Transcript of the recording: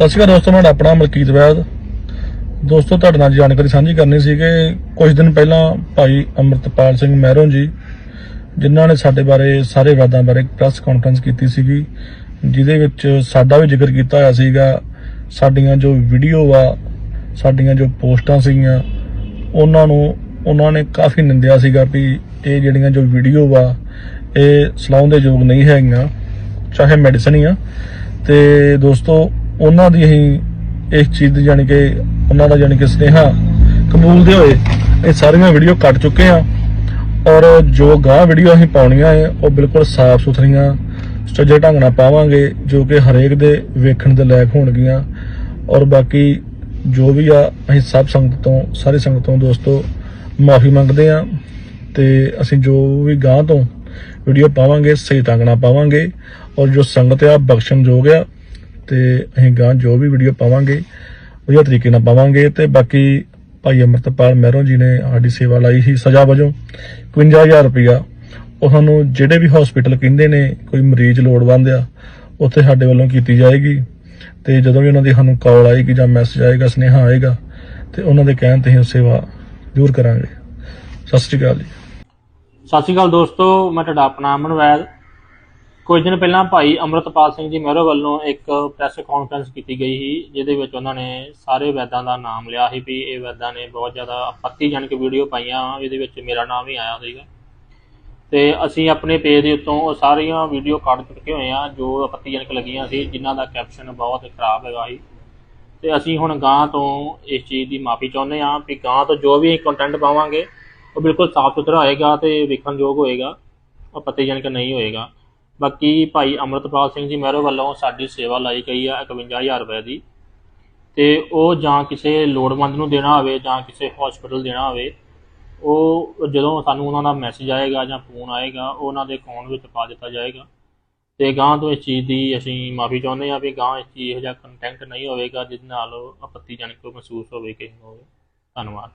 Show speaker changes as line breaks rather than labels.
ਸਤਿ ਸ਼੍ਰੀ ਅਕਾਲ ਦੋਸਤੋ, ਮੈਂ ਆਪਣਾ ਮਲਕੀਤ ਵੈਦ। ਦੋਸਤੋ, ਤੁਹਾਡੇ ਨਾਲ ਜਾਣਕਾਰੀ ਸਾਂਝੀ ਕਰਨੀ ਸੀ ਕਿ ਕੁਝ ਦਿਨ ਪਹਿਲਾਂ ਭਾਈ ਅਮਰਤਪਾਲ ਸਿੰਘ ਮਹਿਰੋਂ ਜੀ, ਜਿਨ੍ਹਾਂ ਨੇ ਸਾਡੇ ਬਾਰੇ ਸਾਰੇ ਵੈਦਾਂ ਬਾਰੇ ਪ੍ਰੈਸ ਕਾਨਫਰੰਸ ਕੀਤੀ ਸੀਗੀ, ਜਿਹਦੇ ਵਿੱਚ ਸਾਡਾ ਵੀ ਜ਼ਿਕਰ ਕੀਤਾ ਹੋਇਆ ਸੀਗਾ, ਸਾਡੀਆਂ ਜੋ ਵੀਡੀਓ ਆ, ਸਾਡੀਆਂ ਜੋ ਪੋਸਟਾਂ ਸੀਗੀਆਂ, ਉਹਨਾਂ ਨੂੰ, ਉਹਨਾਂ ਨੇ ਕਾਫੀ ਨਿੰਦਿਆ ਸੀਗਾ ਵੀ ਇਹ ਜਿਹੜੀਆਂ ਜੋ ਵੀਡੀਓ ਵਾ ਇਹ ਸਲਾਉਣ ਦੇ ਯੋਗ ਨਹੀਂ ਹੈਗੀਆਂ, ਚਾਹੇ ਮੈਡੀਸਨ ਹੀ ਆ। ਤੇ ਦੋਸਤੋ ਉਹਨਾਂ ਦੀ ਅਸੀਂ ਇਸ ਚੀਜ਼ ਦੀ ਜਾਣੀ ਕਿ ਉਹਨਾਂ ਦਾ ਜਾਣੀ ਕਿ ਸਨੇਹਾ ਕਬੂਲਦੇ ਹੋਏ। ਇਹ ਸਾਰੀਆਂ ਵੀਡੀਓ ਕੱਟ ਚੁੱਕੇ ਆ ਔਰ ਜੋ ਗਾਹ ਵੀਡੀਓ ਅਸੀਂ ਪਾਉਣੀਆਂ ਹੈ ਉਹ ਬਿਲਕੁਲ ਸਾਫ਼ ਸੁਥਰੀਆਂ ਸਟੇਜ ਢੰਗ ਨਾਲ ਪਾਵਾਂਗੇ, ਜੋ ਕਿ ਹਰੇਕ ਦੇ ਵੇਖਣ ਦੇ ਲਾਇਕ ਹੋਣਗੀਆਂ। ਔਰ ਬਾਕੀ ਜੋ ਵੀ ਆ, ਅਸੀਂ ਸਭ ਸੰਗਤ ਤੋਂ, ਸਾਰੇ ਸੰਗਤ ਤੋਂ ਦੋਸਤੋ, ਮਾਫੀ ਮੰਗਦੇ ਆ। ਤੇ ਅਸੀਂ ਜੋ ਵੀ ਗਾਹ ਤੋਂ ਵੀਡੀਓ ਪਾਵਾਂਗੇ, ਸਹੀ ਢੰਗ ਨਾਲ ਪਾਵਾਂਗੇ। ਔਰ ਜੋ ਸੰਗਤ ਆ, ਬਖਸ਼ਣਯੋਗ ਆ ਤੇ ਅਸੀਂ ਗਾਂ ਜੋ ਵੀ ਵੀਡੀਓ ਪਾਵਾਂਗੇ, ਵਧੀਆ ਤਰੀਕੇ ਨਾਲ ਪਾਵਾਂਗੇ ਤੇ ਬਾਕੀ ਭਾਈ ਅਮਰਤਪਾਲ ਮਹਿਰੋਂ ਜੀ ਨੇ ਸਾਡੀ ਸੇਵਾ ਲਾਈ ਸੀ ਸਜ਼ਾ ਵਜੋਂ 51000 ਰੁਪਇਆ। ਉਹ ਸਾਨੂੰ ਜਿਹੜੇ ਵੀ ਹਸਪੀਟਲ ਕਹਿੰਦੇ ਨੇ, ਕੋਈ ਮਰੀਜ਼ ਲੋੜਵੰਦ ਆ, ਉੱਥੇ ਸਾਡੇ ਵੱਲੋਂ ਕੀਤੀ ਜਾਏਗੀ। ਤੇ ਜਦੋਂ ਵੀ ਉਹਨਾਂ ਦੀ ਸਾਨੂੰ ਕਾਲ ਆਏਗੀ ਜਾਂ ਮੈਸੇਜ ਆਏਗਾ, ਸੁਨੇਹਾ ਆਏਗਾ, ਤੇ ਉਹਨਾਂ ਦੇ ਕਹਿਣ ਤੇ ਅਸੀਂ ਉਹ ਸੇਵਾ ਜ਼ਰੂਰ ਕਰਾਂਗੇ। ਸਤਿ ਸ਼੍ਰੀ ਅਕਾਲ ਜੀ।
ਸਤਿ ਸ਼੍ਰੀ ਅਕਾਲ ਦੋਸਤੋ, ਮੈਂ ਤੁਹਾਡਾ ਆਪਣਾ ਅਮਨ ਵੈਦ ਕੁਝ ਦਿਨ ਪਹਿਲਾਂ ਭਾਈ ਅਮਰਤਪਾਲ ਸਿੰਘ ਜੀ ਮਹਿਰੋ ਵੱਲੋਂ ਇੱਕ ਪ੍ਰੈਸ ਕਾਨਫਰੰਸ ਕੀਤੀ ਗਈ ਸੀ, ਜਿਹਦੇ ਵਿੱਚ ਉਹਨਾਂ ਨੇ ਸਾਰੇ ਵੈਦਾਂ ਦਾ ਨਾਮ ਲਿਆ ਸੀ ਵੀ ਇਹ ਵੈਦਾਂ ਨੇ ਬਹੁਤ ਜ਼ਿਆਦਾ ਆਪੱਤੀਜਨਕ ਵੀਡੀਓ ਪਾਈਆਂ, ਇਹਦੇ ਵਿੱਚ ਮੇਰਾ ਨਾਮ ਵੀ ਆਇਆ ਸੀਗਾ। ਤੇ ਅਸੀਂ ਆਪਣੇ ਪੇਜ ਦੇ ਉੱਤੋਂ ਉਹ ਸਾਰੀਆਂ ਵੀਡੀਓ ਕੱਢ ਚੁੱਕੇ ਹੋਏ ਆ ਜੋ ਆਪੱਤੀਜਨਕ ਲੱਗੀਆਂ ਸੀ, ਜਿਨ੍ਹਾਂ ਦਾ ਕੈਪਸ਼ਨ ਬਹੁਤ ਖਰਾਬ ਹੈਗਾ ਸੀ। ਤੇ ਅਸੀਂ ਹੁਣ ਗਾਂ ਤੋਂ ਇਸ ਚੀਜ਼ ਦੀ ਮਾਫੀ ਚਾਹੁੰਦੇ ਹਾਂ ਵੀ ਗਾਂ ਤੋਂ ਜੋ ਵੀ ਕੰਟੈਂਟ ਪਾਵਾਂਗੇ, ਉਹ ਬਿਲਕੁਲ ਸਾਫ਼ ਸੁਥਰਾ ਹੋਏਗਾ ਤੇ ਵੇਖਣਯੋਗ ਹੋਏਗਾ ਆਪੱਤੀਜਨਕ ਨਹੀਂ ਹੋਏਗਾ। ਬਾਕੀ ਭਾਈ ਅਮਰਤਪਾਲ ਸਿੰਘ ਜੀ ਮਹਿਰੋ ਵੱਲੋਂ ਸਾਡੀ ਸੇਵਾ ਲਾਈ ਗਈ ਆ 51000 ਰੁਪਏ ਦੀ। ਤੇ ਉਹ ਜਾਂ ਕਿਸੇ ਲੋੜਵੰਦ ਨੂੰ ਦੇਣਾ ਹੋਵੇ ਜਾਂ ਕਿਸੇ ਹਸਪੀਟਲ ਦੇਣਾ ਹੋਵੇ, ਉਹ ਜਦੋਂ ਸਾਨੂੰ ਉਹਨਾਂ ਦਾ ਮੈਸੇਜ ਆਏਗਾ ਜਾਂ ਫੋਨ ਆਏਗਾ, ਉਹਨਾਂ ਦੇ ਅਕਾਊਂਟ ਵਿੱਚ ਪਾ ਦਿੱਤਾ ਜਾਏਗਾ। ਤੇ ਗਾਂ ਤੋਂ ਇਸ ਚੀਜ਼ ਦੀ ਅਸੀਂ ਮਾਫੀ ਚਾਹੁੰਦੇ ਹਾਂ ਵੀ ਗਾਂ ਇਸ ਚੀਜ਼ ਇਹੋ ਜਿਹਾ ਕੰਟੈਂਟ ਨਹੀਂ ਹੋਵੇਗਾ ਜਿਸ ਨਾਲ ਆਪੱਤੀਜਨਕ ਮਹਿਸੂਸ ਹੋਵੇ, ਕਿਸੇ ਨੂੰ ਹੋਵੇ। ਧੰਨਵਾਦ।